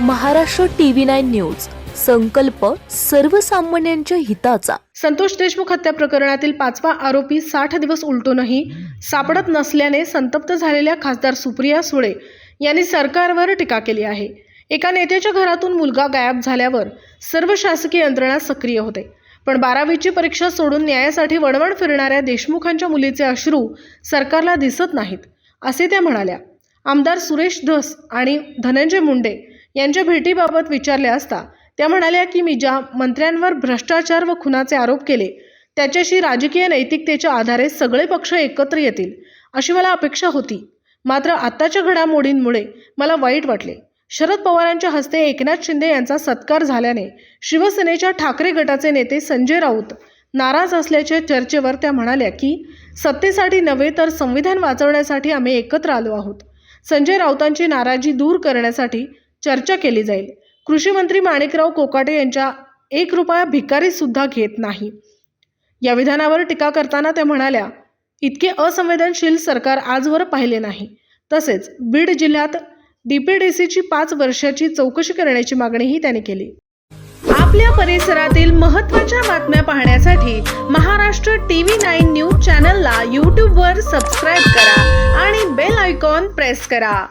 Maharashtra TV nine news. संकल्प सर्वसामान्यांच्या हिताचा. संतोष देशमुख हत्या प्रकरणातील पाचवा आरोपी साठ दिवस उलटूनही सापडत नसल्याने संतप्त झालेल्या खासदार सुप्रिया सुळे यांनी सरकारवर टीका केली आहे. एका नेत्याच्या घरातून मुलगा गायब झाल्यावर सर्व शासकीय यंत्रणा सक्रिय होते. पण बारावीची परीक्षा सोडून न्यायासाठी वणवण फिरणाऱ्या देशमुखांच्या मुलीचे अश्रू सरकारला दिसत नाहीत असे त्या म्हणाल्या. आमदार सुरेश धस आणि धनंजय मुंडे यांच्या भेटीबाबत विचारले असता त्या म्हणाल्या की मी ज्या मंत्र्यांवर भ्रष्टाचार व खुनाचे आरोप केले त्याच्याशी राजकीय नैतिकतेच्या आधारे सगळे पक्ष एकत्र येतील अशी मला अपेक्षा होती. मात्र आत्ताच्या घडामोडींमुळे मला वाईट वाटले. शरद पवारांच्या हस्ते एकनाथ शिंदे यांचा सत्कार झाल्याने शिवसेनेच्या ठाकरे गटाचे नेते संजय राऊत नाराज असल्याच्या चर्चेवर त्या म्हणाल्या की सत्तेसाठी नव्हे तर संविधान वाचवण्यासाठी आम्ही एकत्र आलो आहोत. संजय राऊतांची नाराजी दूर करण्यासाठी चर्चा केली जाईल. कृषी मंत्री माणिकराव कोकाटे यांच्या एक रुपया भिकारी सुद्धा घेत नाही. या विधानावर टीका करताना त्या म्हणाल्या इतके असंवेदनशील सरकार आजवर पाहिले नाही. तसेच बीड जिल्ह्यात डीपीडीसीची पाच वर्षाची चौकशी करण्याची मागणीही त्यांनी केली. आपल्या परिसरातील महत्त्वाच्या बातम्या पाहण्यासाठी महाराष्ट्र टीव्ही नाईन न्यूज चॅनलला यूट्यूबवर सबस्क्राईब करा आणि बेल आयकॉन प्रेस करा.